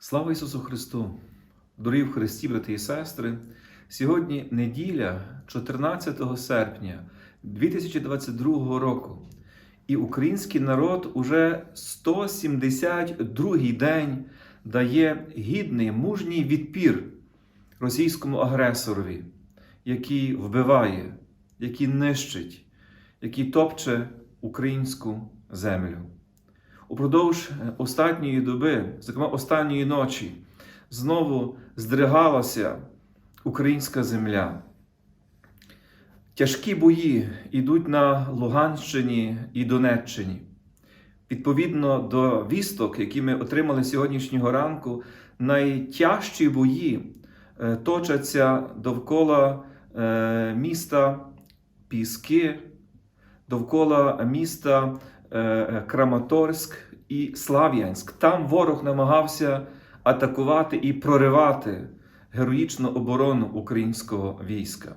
Слава Ісусу Христу! Дорогі в Христі, брати і сестри! Сьогодні неділя, 14 серпня 2022 року, і український народ уже 172-й день дає гідний мужній відпір російському агресорові, який вбиває, який нищить, який топче українську землю. Упродовж останньої доби, зокрема останньої ночі, знову здригалася українська земля. Тяжкі бої йдуть на Луганщині і Донеччині. Відповідно до вісток, які ми отримали сьогоднішнього ранку, найтяжчі бої е, точаться довкола е, міста Піски, довкола міста е, Краматорськ і Слав'янськ. Там ворог намагався атакувати і проривати героїчну оборону українського війська.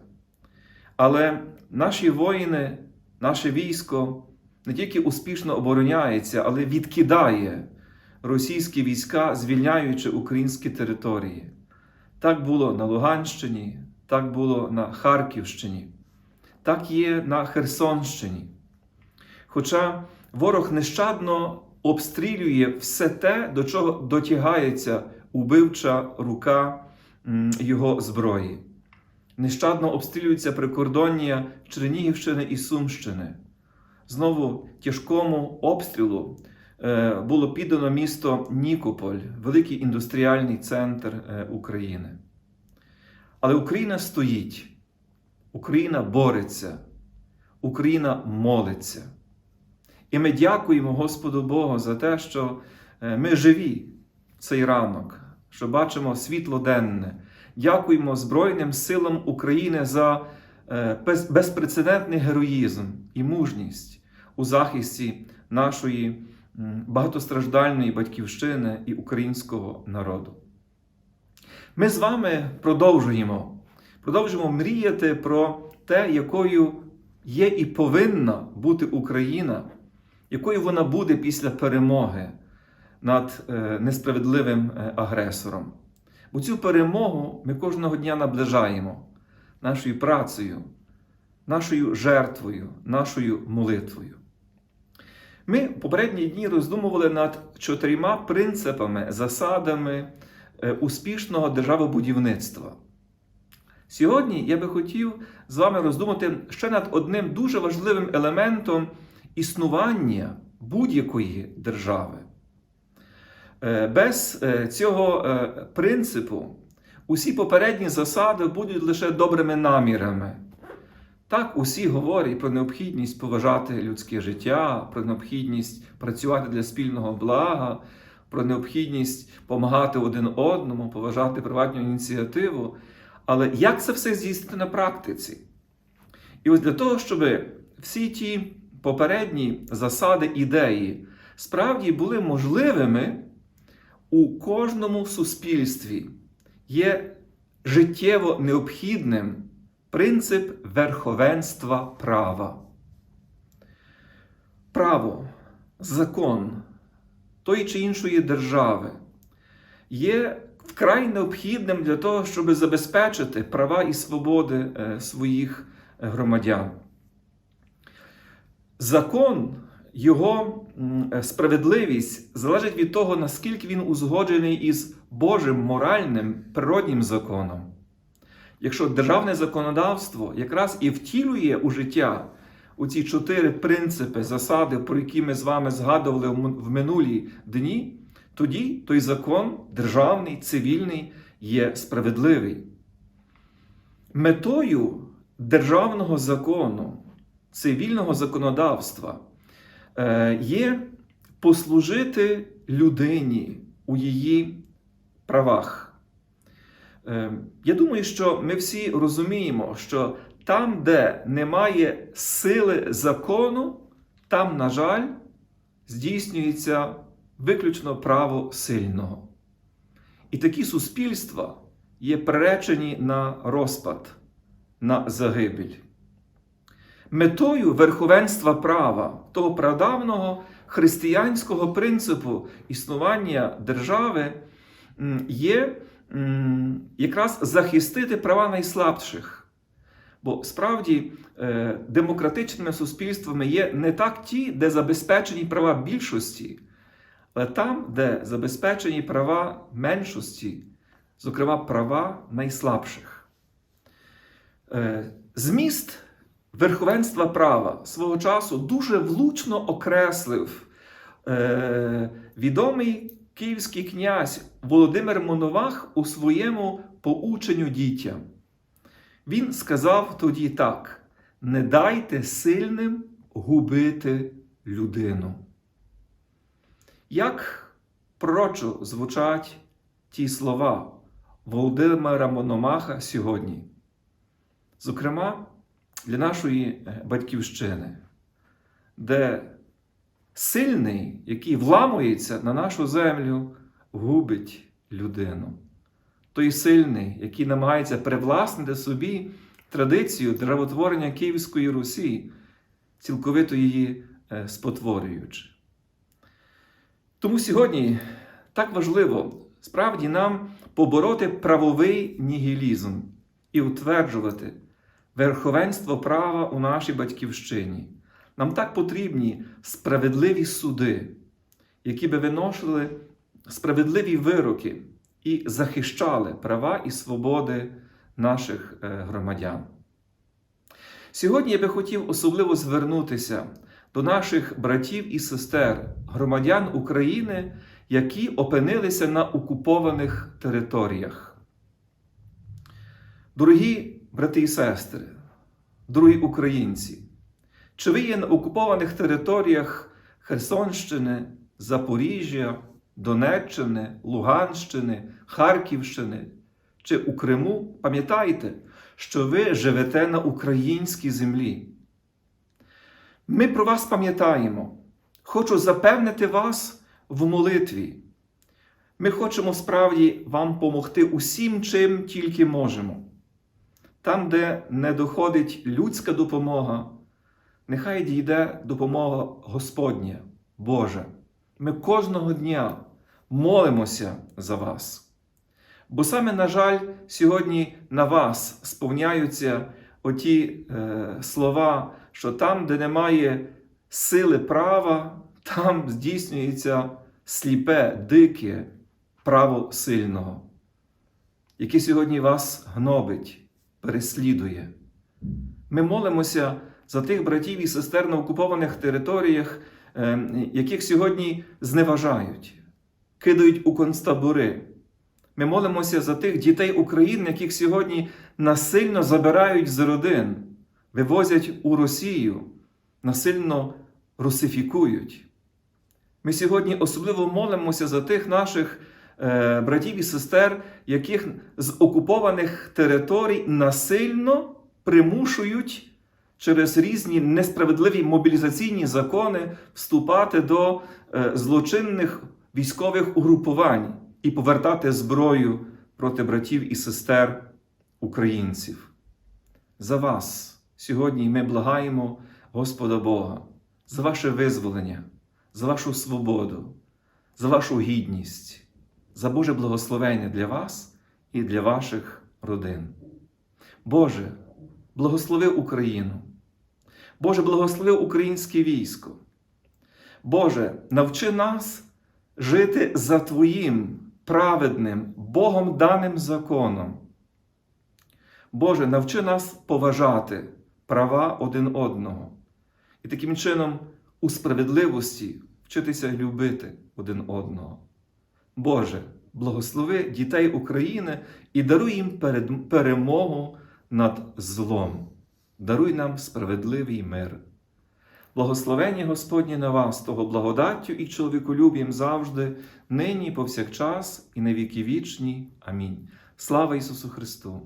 Але наші воїни, наше військо не тільки успішно обороняється, але відкидає російські війська, звільняючи українські території. Так було на Луганщині, так було на Харківщині, так є на Херсонщині. Хоча ворог нещадно обстрілює все те, до чого дотягається убивча рука його зброї. Нещадно обстрілюється прикордоння Чернігівщини і Сумщини. Знову тяжкому обстрілу е, було піддано місто Нікополь, великий індустріальний центр е, України. Але Україна стоїть, Україна бореться, Україна молиться. І ми дякуємо Господу Богу за те, що е, ми живі цей ранок, що бачимо світло денне. Дякуємо Збройним силам України за е, безпрецедентний героїзм і мужність у захисті нашої багатостраждальної батьківщини і українського народу. Ми з вами продовжуємо, продовжуємо мріяти про те, якою є і повинна бути Україна, якою вона буде після перемоги над е, несправедливим е, агресором. Бо цю перемогу ми кожного дня наближаємо нашою працею, нашою жертвою, нашою молитвою. Ми в попередні дні роздумували над чотирма принципами, засадами е, успішного державобудівництва. Сьогодні я би хотів з вами роздумати ще над одним дуже важливим елементом існування будь-якої держави. Е, Без е, цього е, принципу усі попередні засади будуть лише добрими намірами. Так, усі говорять про необхідність поважати людське життя, про необхідність працювати для спільного блага, про необхідність допомагати один одному, поважати приватну ініціативу. Але як це все здійснити на практиці? І ось для того, щоб всі ті попередні засади, ідеї справді були можливими, у кожному суспільстві є життєво необхідним принцип верховенства права. Право, закон тої чи іншої держави є вкрай необхідним для того, щоб забезпечити права і свободи е, своїх громадян. Закон, його е, справедливість залежить від того, наскільки він узгоджений із Божим моральним природнім законом. Якщо державне законодавство якраз і втілює у життя у ці чотири принципи, засади, про які ми з вами згадували в минулі дні, тоді той закон державний, цивільний є справедливий. Метою державного закону, цивільного законодавства е, є послужити людині у її правах. Е, Я думаю, що ми всі розуміємо, що там, де немає сили закону, там, на жаль, здійснюється виключно право сильного. І такі суспільства є приречені на розпад, на загибель. Метою верховенства права, того прадавного християнського принципу існування держави є якраз захистити права найслабших. Бо справді е, демократичними суспільствами є не так ті, де забезпечені права більшості, але там, де забезпечені права меншості, зокрема права найслабших. Е, Зміст верховенства права свого часу дуже влучно окреслив е, відомий київський князь Володимир Моновах у своєму поученню дітям. Він сказав тоді так: не дайте сильним губити людину. Як пророчо звучать ті слова Володимира Мономаха сьогодні? Зокрема, для нашої е, батьківщини, де сильний, який вламується на нашу землю, губить людину. Той сильний, який намагається привласнити собі традицію державотворення Київської Русі, цілковито її е, спотворюючи. Тому сьогодні так важливо справді нам побороти правовий нігілізм і утверджувати верховенство права у нашій батьківщині. Нам так потрібні справедливі суди, які би виносили справедливі вироки і захищали права і свободи наших е, громадян. Сьогодні я би хотів особливо звернутися до наших братів і сестер, громадян України, які опинилися на окупованих територіях. Дорогі брати і сестри, дорогі українці, чи ви є на окупованих територіях Херсонщини, Запоріжжя, Донеччини, Луганщини, Харківщини чи у Криму, пам'ятайте, що ви живете на українській землі. Ми про вас пам'ятаємо. Хочу запевнити вас в молитві. Ми хочемо справді вам помогти усім, чим тільки можемо. Там, де не доходить людська допомога, нехай дійде допомога Господня, Божа. Ми кожного дня молимося за вас. Бо саме, на жаль, сьогодні на вас сповняються оті е, слова, що там, де немає сили права, там здійснюється сліпе, дике право сильного, яке сьогодні вас гнобить, переслідує. Ми молимося за тих братів і сестер на окупованих територіях, е, яких сьогодні зневажають, кидають у концтабори. Ми молимося за тих дітей України, яких сьогодні насильно забирають з родин, вивозять у Росію, насильно русифікують. Ми сьогодні особливо молимося за тих наших братів і сестер, яких з окупованих територій насильно примушують через різні несправедливі мобілізаційні закони вступати до е, злочинних військових угрупувань і повертати зброю проти братів і сестер українців. За вас сьогодні ми благаємо Господа Бога, за ваше визволення, за вашу свободу, за вашу гідність, за Боже благословення для вас і для ваших родин. Боже, благослови Україну. Боже, благослови українське військо. Боже, навчи нас жити за Твоїм праведним, Богом даним законом. Боже, навчи нас поважати права один одного і таким чином у справедливості вчитися любити один одного. Боже, благослови дітей України і даруй їм перемогу над злом. Даруй нам справедливий мир. Благословення Господні на вас, того благодаттю і чоловіколюб'ям завжди, нині, повсякчас, і на віки вічні. Амінь. Слава Ісусу Христу!